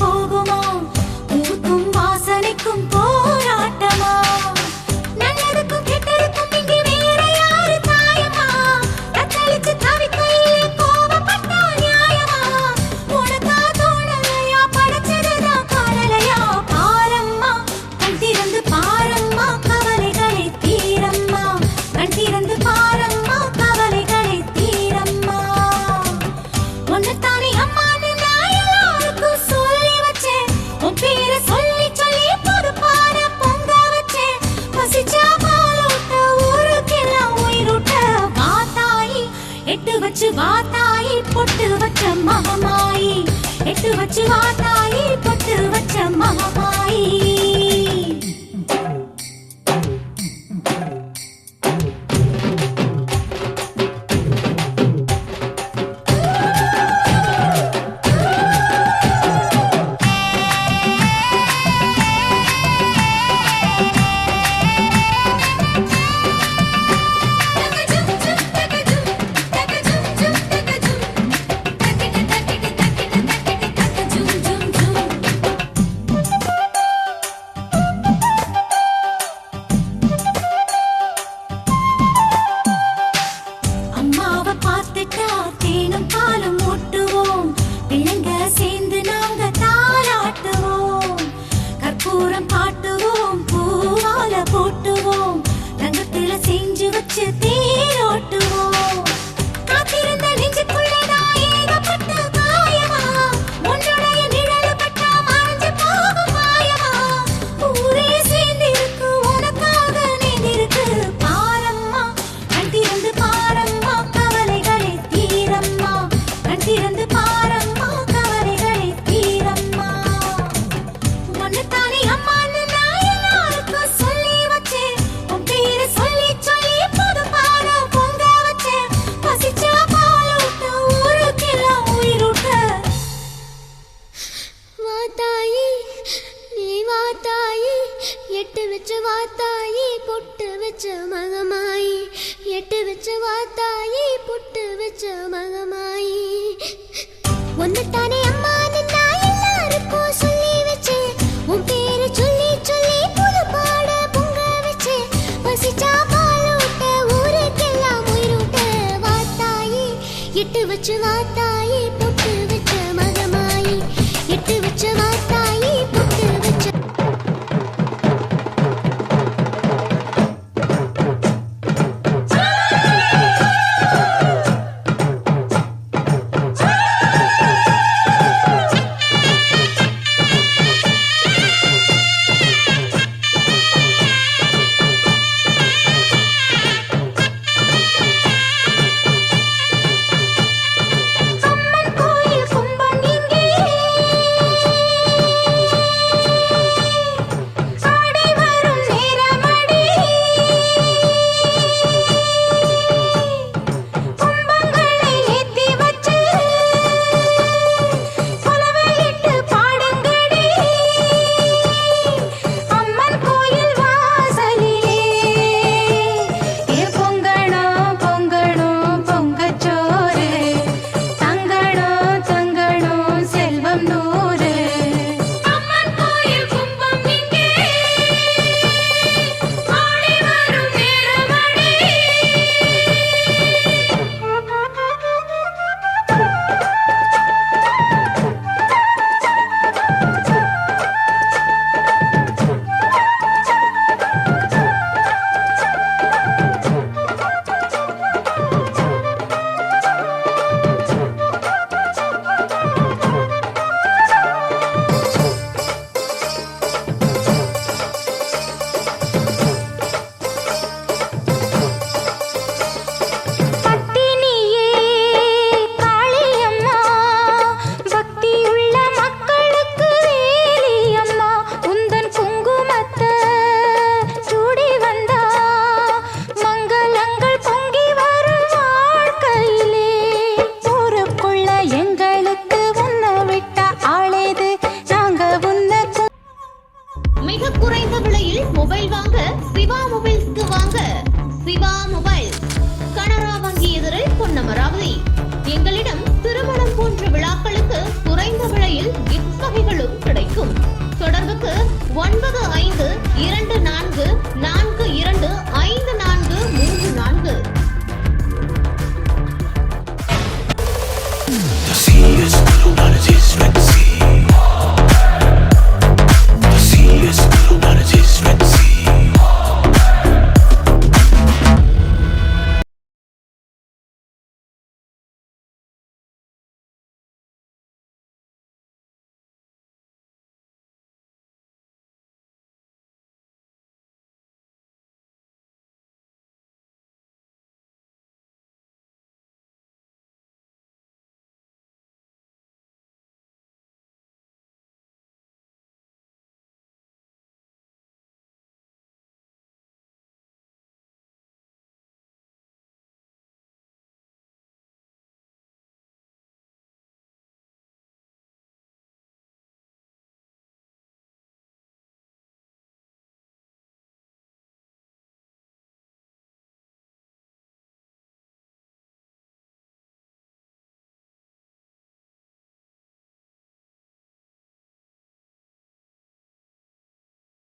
Oh. மகமாயி எட்டு வச்சு வாத்தாயி பத்து வச்ச மகமாயி. போட்டுவோம். ரங்கத்துல செஞ்சு வச்சு தீ எட்டு வச்ச வாத்தாயி புட்டு வச்ச மகமாயி. ஒன்னுத்தானே அம்மா நின்னா எல்லாருக்கும் சொல்லி வச்சேன் உன் பேரு சொல்லி சொல்லி புது பாட பொங்க வச்சேன் பசிச்சா பாலூட்ட ஊருக்கெல்லாம் உயிரூட்ட வாத்தாயி எட்டு வச்சு வாத்தாயி